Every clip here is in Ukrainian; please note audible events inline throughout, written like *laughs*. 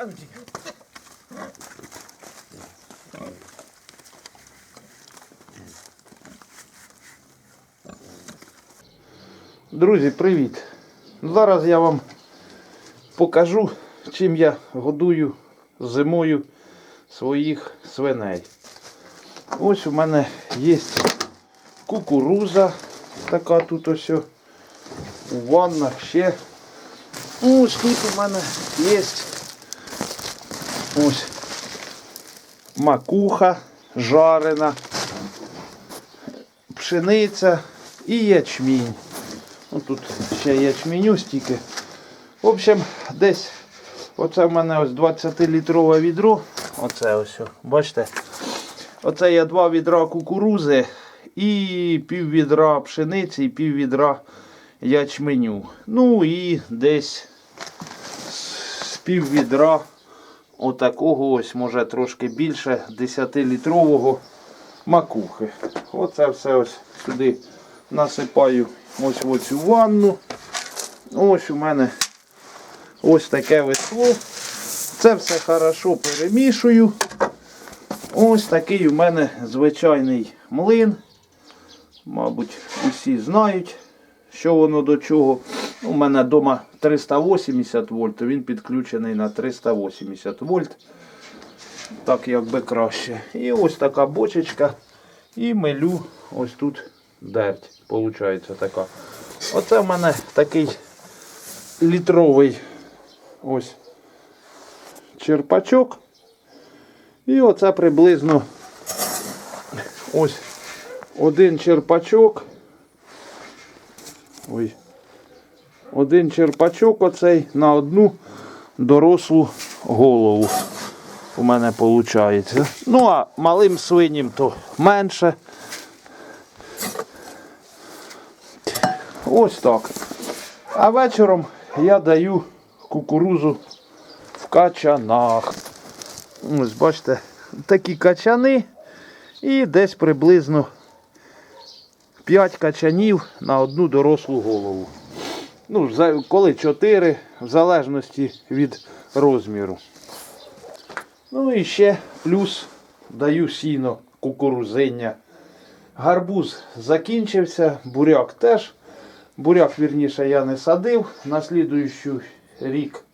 Ну. Друзі, привіт! Ну, Зараз я вам покажу, чим я годую зимою своїх свиней. Ось у мене є кукуруза, така тут ось у ваннах ще. Ось тут у мене є ось макуха жарена, пшениця і ячмінь. Ну, тут ще ячменю стільки. В общем, десь оце в мене ось 20-літрове відро. Оце ось, бачите? Оце є два відра кукурузи і пів відра пшениці, і пів відра ячменю. Ну і десь з пів відра отакого ось, може трошки більше 10-літрового макухи. Оце все ось сюди насипаю ось в цю ванну. Ось у мене ось таке весло. Це все хорошо перемішую. Ось такий у мене звичайний млин. Мабуть, усі знають, що воно до чого. У мене вдома 380 вольт, він підключений на 380 вольт. Так якби краще. І ось така бочечка. І милю ось тут дерть. Получається така. Оце в мене такий літровий ось черпачок. І оце приблизно ось один черпачок. Ой. Один черпачок оцей на одну дорослу голову. У мене виходить. Ну, а малим свиням то менше. Ось так. А вечором я даю кукурузу в качанах. Ось бачите, такі качани і десь приблизно 5 качанів на одну дорослу голову. Ну, коли 4, в залежності від розміру. Ну і ще плюс даю сіно кукурузиння. Гарбуз закінчився, буряк теж. Буряк, вірніше, я не садив. На слідуючий рік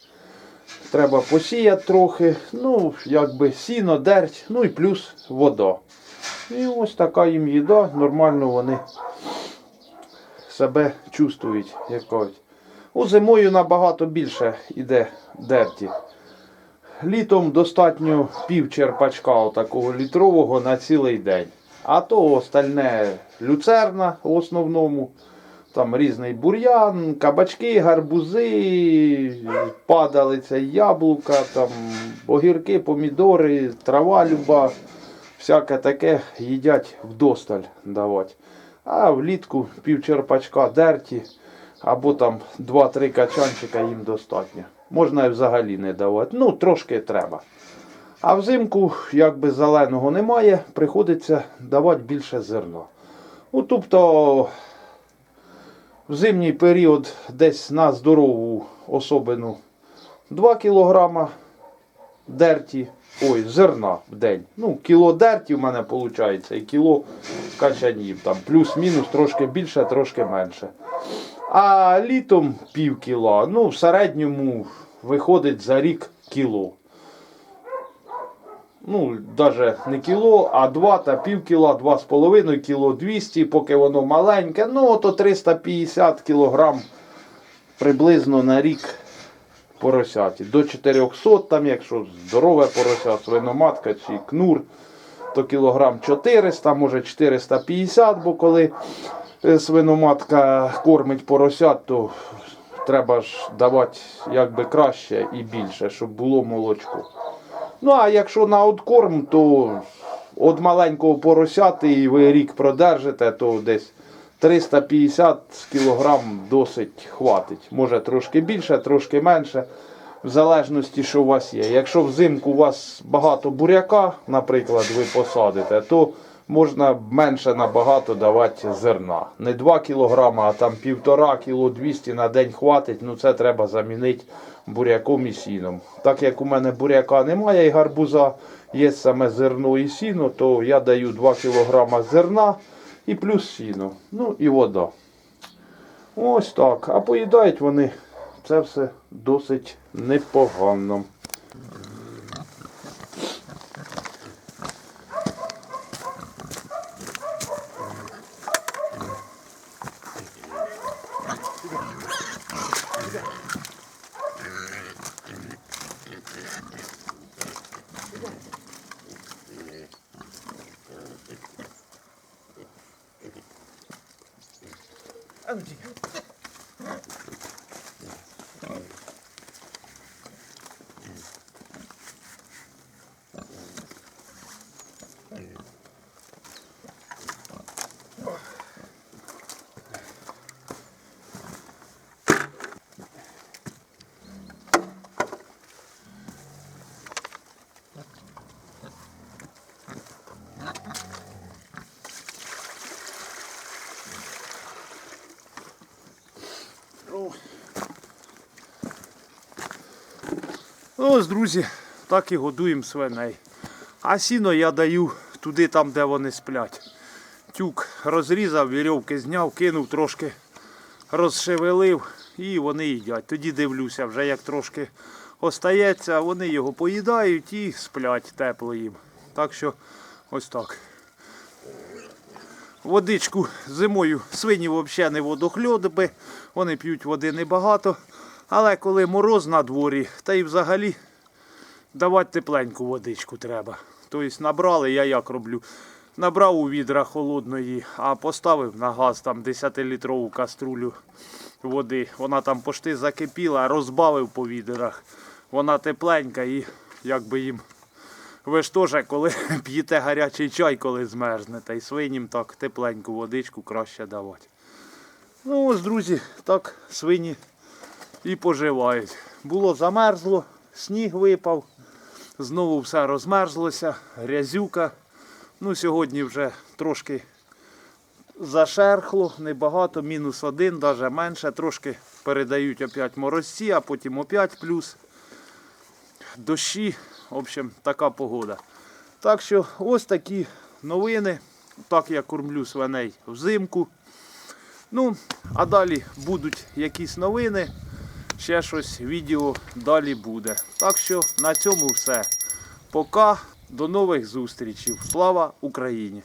треба посіяти трохи. Ну, якби сіно, дерть, ну і плюс вода. І ось така їм їда, нормально вони себе чувствують, як кажуть. У зимою набагато більше йде дерті. Літом достатньо пів черпачка такого літрового на цілий день. А то остальне люцерна в основному. Там різний бур'ян, кабачки, гарбузи, падалиця, яблука, там, огірки, помідори, трава люба. Всяке таке їдять вдосталь давати. А влітку пів черпачка дерті або там 2-3 качанчика їм достатньо. Можна і взагалі не давати. Ну, трошки треба. А взимку, якби зеленого немає, приходиться давати більше зерна. Ну, тобто в зимній період десь на здорову особину 2 кг дерті, ой, зерна в день. Ну, кіло дерті в мене виходить і кіло качанів. Там плюс-мінус трошки більше, трошки менше. А літом пів кіла. Ну, в середньому виходить за рік кіло. Ну, навіть не кіло, а 2 та пів кіла, 2,5 кіло 200, поки воно маленьке. Ну, то 350 кілограм приблизно на рік поросяті. До 400, там, якщо здорове порося, свиноматка чи кнур, то кілограм 400, може 450, бо коли свиноматка кормить поросят, то треба ж давати якби краще і більше, щоб було молочко. Ну, а якщо на откорм, то від маленького поросяти і ви рік продержите, то десь 350 кг досить хватить. Може трошки більше, трошки менше, в залежності, що у вас є. Якщо взимку у вас багато буряка, наприклад, ви посадите, то можна менше набагато давати зерна. Не 2 кг, а там 1,5 кг 200 на день хватить. Ну це треба замінити буряком і сіном. Так як у мене буряка немає і гарбуза, є саме зерно і сіно, то я даю 2 кг зерна і плюс сіно. Ну і вода. Ось так. А поїдають вони це все досить непогано. Ну, ось, друзі, так і годуємо свиней. А сіно я даю туди, там, де вони сплять. Тюк розрізав, вірьовки зняв, кинув трошки, розшевелив і вони їдять. Тоді дивлюся, вже як трошки остається, вони його поїдають і сплять тепло їм. Так що ось так. Водичку зимою свині взагалі не водохльоби, вони п'ють води небагато. Але коли мороз на дворі, та й взагалі давати тепленьку водичку треба. Тобто набрали, я як роблю. Набрав у відра холодної, а поставив на газ там 10-літрову каструлю води. Вона там пошти закипіла, розбавив по відрах. Вона тепленька і якби їм. Ви ж теж, коли *laughs* п'єте гарячий чай, коли змерзнете, і свиням так тепленьку водичку краще давати. Ну ось, друзі, так свині і поживають. Було замерзло, сніг випав, знову все розмерзлося, грязюка. Ну, сьогодні вже трошки зашерхло, небагато, мінус один, навіть менше. Трошки передають опять морозці, а потім опять плюс дощі. В общем, така погода. Так що ось такі новини. Так я кормлю свиней взимку. Ну, а далі будуть якісь новини. Ще щось відео далі буде. Так що на цьому все. Пока. До нових зустрічей. Слава Україні!